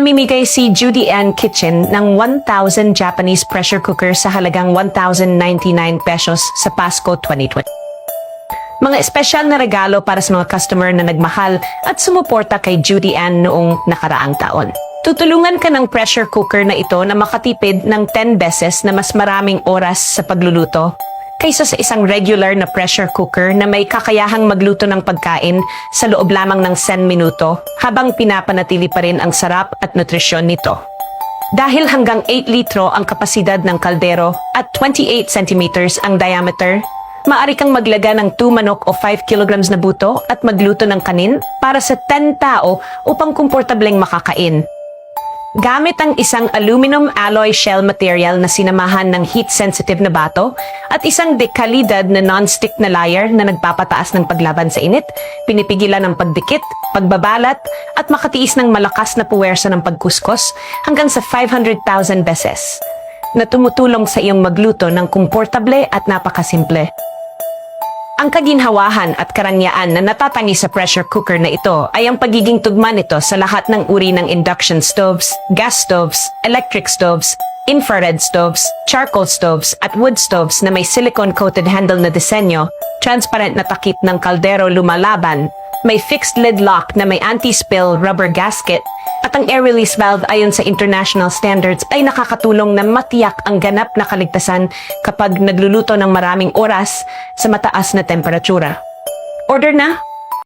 Namimigay si Judy Ann Kitchen ng 1,000 Japanese pressure cooker sa halagang 1,099 pesos sa Pasko 2020. Mga espesyal na regalo para sa mga customer na nagmahal at sumuporta kay Judy Ann noong nakaraang taon. Tutulungan ka ng pressure cooker na ito na makatipid ng 10 beses na mas maraming oras sa pagluluto kaysa sa isang regular na pressure cooker na may kakayahang magluto ng pagkain sa loob lamang ng 10 minuto habang pinapanatili pa rin ang sarap at nutrisyon nito. Dahil hanggang 8 litro ang kapasidad ng kaldero at 28 centimeters ang diameter, maaari kang maglaga ng 2 manok o 5 kilograms na buto at magluto ng kanin para sa 10 tao upang komportableng makakain. Gamit ang isang aluminum alloy shell material na sinamahan ng heat-sensitive na bato at isang dekalidad na non-stick na layer na nagpapataas ng paglaban sa init, pinipigilan ng pagdikit, pagbabalat at makatiis ng malakas na puwersa ng pagkuskos hanggang sa 500,000 beses na tumutulong sa iyong magluto ng komportable at napakasimple. Ang kaginhawahan at karangyaan na natatangi sa pressure cooker na ito ay ang pagiging tugma nito sa lahat ng uri ng induction stoves, gas stoves, electric stoves, infrared stoves, charcoal stoves at wood stoves na may silicone-coated handle na disenyo, transparent na takip ng kaldero lumalaban, may fixed lid lock na may anti-spill rubber gasket, at ang air release valve ayon sa international standards ay nakakatulong na matiyak ang ganap na kaligtasan kapag nagluluto ng maraming oras sa mataas na temperatura. Order na